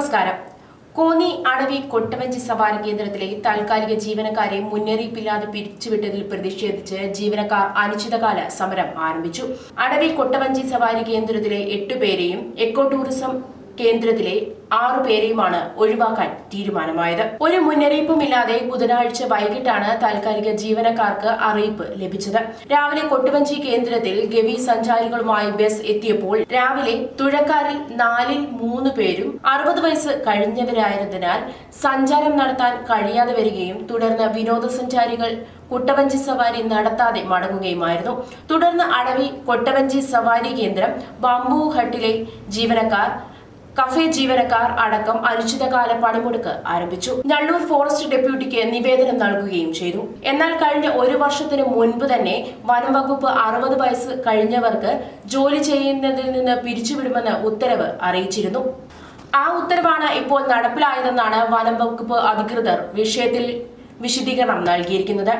നമസ്കാരം. കോന്നി അടവി കൊട്ടവഞ്ചി സവാരി കേന്ദ്രത്തിലെ താൽക്കാലിക ജീവനക്കാരെ മുന്നറിയിപ്പില്ലാതെ പിരിച്ചുവിട്ടതിൽ പ്രതിഷേധിച്ച് ജീവനക്കാർ അനിശ്ചിതകാല സമരം ആരംഭിച്ചു. അടവി കൊട്ടവഞ്ചി സവാരി കേന്ദ്രത്തിലെ എട്ടുപേരെയും എക്കോ ടൂറിസം കേന്ദ്രത്തിലെ ആറുപേരെയുമാണ് ഒഴിവാക്കാൻ തീരുമാനമായത്. ഒരു മുന്നറിയിപ്പുമില്ലാതെ ബുധനാഴ്ച വൈകിട്ടാണ് താൽക്കാലിക ജീവനക്കാർക്ക് അറിയിപ്പ് ലഭിച്ചത്. രാവിലെ കൊട്ടുവഞ്ചി കേന്ദ്രത്തിൽ ഗവി സഞ്ചാരികളുമായി ബസ് എത്തിയപ്പോൾ രാവിലെ തുഴക്കാരിൽ നാലിൽ മൂന്ന് പേരും അറുപത് വയസ്സ് കഴിഞ്ഞവരായതിനാൽ സഞ്ചാരം നടത്താൻ കഴിയാതെ വരികയും തുടർന്ന് വിനോദസഞ്ചാരികൾ കുട്ടവഞ്ചി സവാരി നടത്താതെ മടങ്ങുകയുമായിരുന്നു. തുടർന്ന് അടവി കൊട്ടവഞ്ചി സവാരി കേന്ദ്രം ബാംബു ഹട്ടിലെ ജീവനക്കാർ കഫേ ജീവനക്കാർ അടക്കം അനിശ്ചിതകാല പണിമുടക്ക് ആരംഭിച്ചു. നള്ളൂർ ഫോറസ്റ്റ് ഡെപ്യൂട്ടിക്ക് നിവേദനം നൽകുകയും ചെയ്തു. എന്നാൽ കഴിഞ്ഞ ഒരു വർഷത്തിന് മുൻപ് തന്നെ വനം വകുപ്പ് അറുപത് വയസ്സ് കഴിഞ്ഞവർക്ക് ജോലി ചെയ്യുന്നതിൽ നിന്ന് പിരിച്ചുവിടുമെന്ന് ഉത്തരവ് അറിയിച്ചിരുന്നു. ആ ഉത്തരവാണ് ഇപ്പോൾ നടപ്പിലായതെന്നാണ് വനം വകുപ്പ് അധികൃതർ വിഷയത്തിൽ വിശദീകരണം നൽകിയിരിക്കുന്നത്.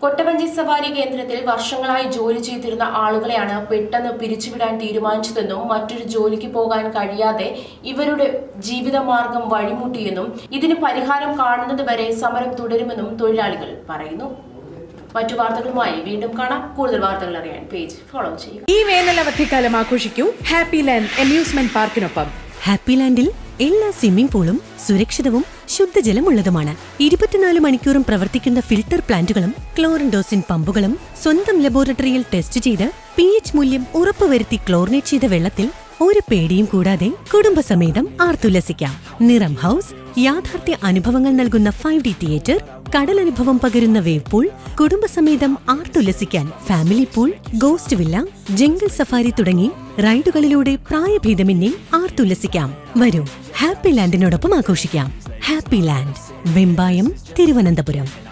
കൊട്ടവഞ്ചി സവാരി കേന്ദ്രത്തിൽ വർഷങ്ങളായി ജോലി ചെയ്തിരുന്ന ആളുകളെയാണ് പെട്ടെന്ന് പിരിച്ചുവിടാൻ തീരുമാനിച്ചതെന്നും മറ്റൊരു ജോലിക്ക് പോകാൻ കഴിയാതെ ഇവരുടെ ജീവിതമാർഗം വഴിമുട്ടിയെന്നും ഇതിന് പരിഹാരം കാണുന്നത് വരെ സമരം തുടരുമെന്നും തൊഴിലാളികൾ പറയുന്നു. മറ്റു വാർത്തകളുമായി വീണ്ടും കാണാം. കൂടുതൽ വാർത്തകൾ അറിയാൻ പേജ് ഫോളോ ചെയ്യുക. ഈ വേനൽ അവധിക്കാലം ആഘോഷിക്കൂ. ഹാപ്പി ലാൻഡ് അമ്യൂസ്മെന്റ് പാർക്കിനൊപ്പം. ഹാപ്പി ലാൻഡിൽ എല്ലാ സ്വിമ്മിംഗ് പൂളും സുരക്ഷിതവും ശുദ്ധജലമുള്ളതുമാണ്. ഇരുപത്തിനാല് മണിക്കൂറും പ്രവർത്തിക്കുന്ന ഫിൽട്ടർ പ്ലാന്റുകളും ക്ലോറിൻഡോസിൻ പമ്പുകളും സ്വന്തം ലബോറട്ടറിയിൽ ടെസ്റ്റ് ചെയ്ത് പി എച്ച് മൂല്യം ഉറപ്പുവരുത്തി ക്ലോറിനേറ്റ് ചെയ്ത വെള്ളത്തിൽ ഒരു പേടിയും കൂടാതെ കുടുംബസമേതം ആർത്തുല്ലസിക്കാം. നിറം ഹൗസ് യാഥാർത്ഥ്യ അനുഭവങ്ങൾ നൽകുന്ന ഫൈവ് ഡി തിയേറ്റർ കടലനുഭവം പകരുന്ന വേവ് പൂൾ കുടുംബസമേതം ആർത്തുല്ലസിക്കാൻ family pool ghost villa jungle safari തുടങ്ങി റൈഡുകളിലൂടെ പ്രായഭേദമന്യേ ആർത്തുല്ലസിക്കാം. വരൂ. ഹാപ്പി ലാൻഡിനോടൊപ്പം ആഘോഷിക്കാം. Happy land Vembayam Thiruvananthapuram.